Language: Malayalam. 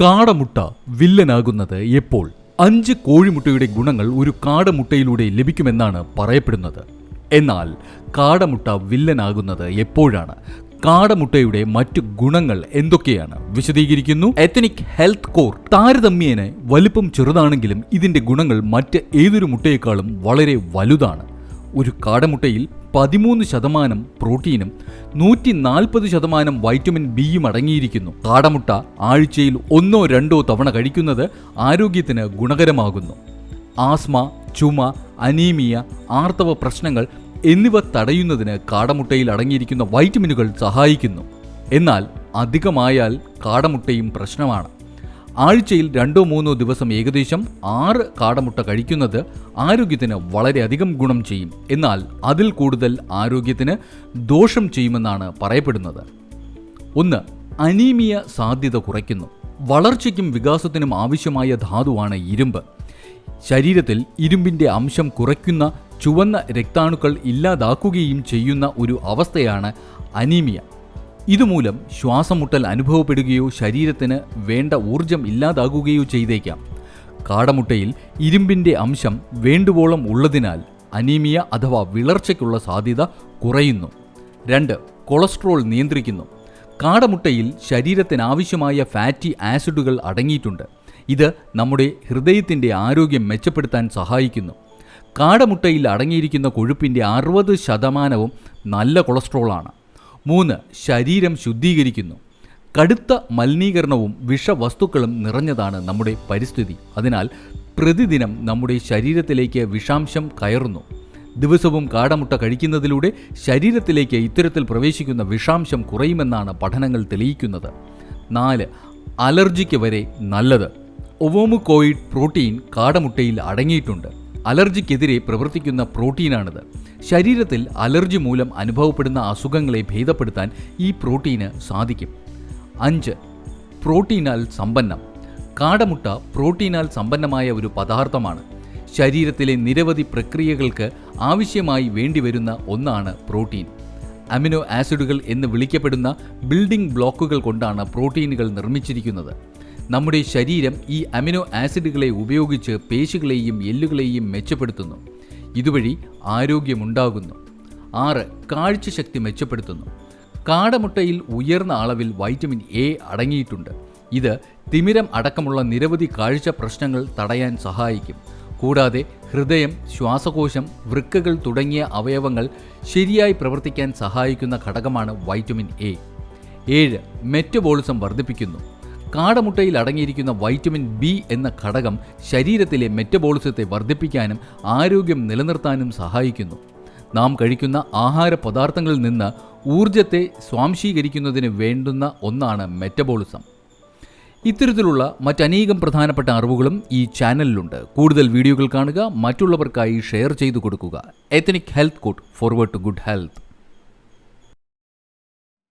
കാടമുട്ട വില്ലനാകുന്നത് എപ്പോൾ? അഞ്ച് കോഴിമുട്ടയുടെ ഗുണങ്ങൾ ഒരു കാടമുട്ടയിലൂടെ ലഭിക്കുമെന്നാണ് പറയപ്പെടുന്നത്. എന്നാൽ കാടമുട്ട വില്ലനാകുന്നത് എപ്പോഴാണ്? കാടമുട്ടയുടെ മറ്റു ഗുണങ്ങൾ എന്തൊക്കെയാണ്? വിശദീകരിക്കുന്നു. എത്തനിക് ഹെൽത്ത് കോർ താരതമ്യേന വലിപ്പം ചെറുതാണെങ്കിലും ഇതിന്റെ ഗുണങ്ങൾ മറ്റ് ഏതൊരു മുട്ടയേക്കാളും വളരെ വലുതാണ്. ഒരു കാടമുട്ടയിൽ പതിമൂന്ന് ശതമാനം പ്രോട്ടീനും നൂറ്റി നാൽപ്പത് ശതമാനം വൈറ്റമിൻ ബിയും അടങ്ങിയിരിക്കുന്നു. കാടമുട്ട ആഴ്ചയിൽ ഒന്നോ രണ്ടോ തവണ കഴിക്കുന്നത് ആരോഗ്യത്തിന് ഗുണകരമാകുന്നു. ആസ്മ ചുമ അനീമിയ ആർത്തവ പ്രശ്നങ്ങൾ എന്നിവ തടയുന്നതിന് കാടമുട്ടയിൽ അടങ്ങിയിരിക്കുന്ന വൈറ്റമിനുകൾ സഹായിക്കുന്നു. എന്നാൽ അധികമായാൽ കാടമുട്ടയും പ്രശ്നമാണ്. ആഴ്ചയിൽ രണ്ടോ മൂന്നോ ദിവസം ഏകദേശം ആറ് കാടമുട്ട കഴിക്കുന്നത് ആരോഗ്യത്തിന് വളരെയധികം ഗുണം ചെയ്യും. എന്നാൽ അതിൽ കൂടുതൽ ആരോഗ്യത്തിന് ദോഷം ചെയ്യുമെന്നാണ് പറയപ്പെടുന്നത്. ഒന്ന് അനീമിയ സാധ്യത കുറയ്ക്കുന്നു. വളർച്ചയ്ക്കും വികാസത്തിനും ആവശ്യമായ ധാതുവാണ് ഇരുമ്പ്. ശരീരത്തിൽ ഇരുമ്പിന്റെ അംശം കുറയ്ക്കുന്ന ചുവന്ന രക്താണുക്കൾ ഇല്ലാതാക്കുകയും ചെയ്യുന്ന ഒരു അവസ്ഥയാണ് അനീമിയ. ഇതുമൂലം ശ്വാസമുട്ടൽ അനുഭവപ്പെടുകയോ ശരീരത്തിന് വേണ്ട ഊർജം ഇല്ലാതാകുകയോ ചെയ്തേക്കാം. കാടമുട്ടയിൽ ഇരുമ്പിന്റെ അംശം വേണ്ടുവോളം ഉള്ളതിനാൽ അനീമിയ അഥവാ വിളർച്ചയ്ക്കുള്ള സാധ്യത കുറയുന്നു. രണ്ട് കൊളസ്ട്രോൾ നിയന്ത്രിക്കുന്നു. കാടമുട്ടയിൽ ശരീരത്തിനാവശ്യമായ ഫാറ്റി ആസിഡുകൾ അടങ്ങിയിട്ടുണ്ട്. ഇത് നമ്മുടെ ഹൃദയത്തിന്റെ ആരോഗ്യം മെച്ചപ്പെടുത്താൻ സഹായിക്കുന്നു. കാടമുട്ടയിൽ അടങ്ങിയിരിക്കുന്ന കൊഴുപ്പിന്റെ അറുപത് ശതമാനവും നല്ല കൊളസ്ട്രോളാണ്. മൂന്ന് ശരീരം ശുദ്ധീകരിക്കുന്നു. കടുത്ത മലിനീകരണവും വിഷവസ്തുക്കളും നിറഞ്ഞതാണ് നമ്മുടെ പരിസ്ഥിതി. അതിനാൽ പ്രതിദിനം നമ്മുടെ ശരീരത്തിലേക്ക് വിഷാംശം കയറുന്നു. ദിവസവും കാടമുട്ട കഴിക്കുന്നതിലൂടെ ശരീരത്തിലേക്ക് ഇത്തരത്തിൽ പ്രവേശിക്കുന്ന വിഷാംശം കുറയുമെന്നാണ് പഠനങ്ങൾ തെളിയിക്കുന്നത്. നാല് അലർജിക്ക് വരെ നല്ലത്. ഒവോമുക്കോയിഡ് പ്രോട്ടീൻ കാടമുട്ടയിൽ അടങ്ങിയിട്ടുണ്ട്. അലർജിക്കെതിരെ പ്രവർത്തിക്കുന്ന പ്രോട്ടീനാണിത്. ശരീരത്തിൽ അലർജി മൂലം അനുഭവപ്പെടുന്ന അസുഖങ്ങളെ ഭേദപ്പെടുത്താൻ ഈ പ്രോട്ടീന് സാധിക്കും. അഞ്ച് പ്രോട്ടീനാൽ സമ്പന്നം. കാടമുട്ട പ്രോട്ടീനാൽ സമ്പന്നമായ ഒരു പദാർത്ഥമാണ്. ശരീരത്തിലെ നിരവധി പ്രക്രിയകൾക്ക് ആവശ്യമായി വേണ്ടിവരുന്ന ഒന്നാണ് പ്രോട്ടീൻ. അമിനോ ആസിഡുകൾ എന്ന് വിളിക്കപ്പെടുന്ന ബിൽഡിംഗ് ബ്ലോക്കുകൾ കൊണ്ടാണ് പ്രോട്ടീനുകൾ നിർമ്മിച്ചിരിക്കുന്നത്. നമ്മുടെ ശരീരം ഈ അമിനോ ആസിഡുകളെ ഉപയോഗിച്ച് പേശികളെയും എല്ലുകളെയും മെച്ചപ്പെടുത്തുന്നു. ഇതുവഴി ആരോഗ്യമുണ്ടാകുന്നു. ആറ് കാഴ്ചശക്തി മെച്ചപ്പെടുത്തുന്നു. കാടമുട്ടയിൽ ഉയർന്ന അളവിൽ വൈറ്റമിൻ എ അടങ്ങിയിട്ടുണ്ട്. ഇത് തിമിരം അടക്കമുള്ള നിരവധി കാഴ്ച പ്രശ്നങ്ങൾ തടയാൻ സഹായിക്കും. കൂടാതെ ഹൃദയം ശ്വാസകോശം വൃക്കകൾ തുടങ്ങിയ അവയവങ്ങൾ ശരിയായി പ്രവർത്തിക്കാൻ സഹായിക്കുന്ന ഘടകമാണ് വൈറ്റമിൻ എ. ഏഴ് മെറ്റബോളിസം വർദ്ധിപ്പിക്കുന്നു. കാടമുട്ടയിൽ അടങ്ങിയിരിക്കുന്ന വൈറ്റമിൻ ബി എന്ന ഘടകം ശരീരത്തിലെ മെറ്റബോളിസത്തെ വർദ്ധിപ്പിക്കാനും ആരോഗ്യം നിലനിർത്താനും സഹായിക്കുന്നു. നാം കഴിക്കുന്ന ആഹാര പദാർത്ഥങ്ങളിൽ നിന്ന് ഊർജത്തെ സ്വാംശീകരിക്കുന്നതിന് വേണ്ടുന്ന ഒന്നാണ് മെറ്റബോളിസം. ഇത്തരത്തിലുള്ള മറ്റനേകം പ്രധാനപ്പെട്ട അറിവുകളും ഈ ചാനലിലുണ്ട്. കൂടുതൽ വീഡിയോകൾ കാണുക മറ്റുള്ളവർക്കായി ഷെയർ ചെയ്തു കൊടുക്കുക. Ethnic health court forward to good health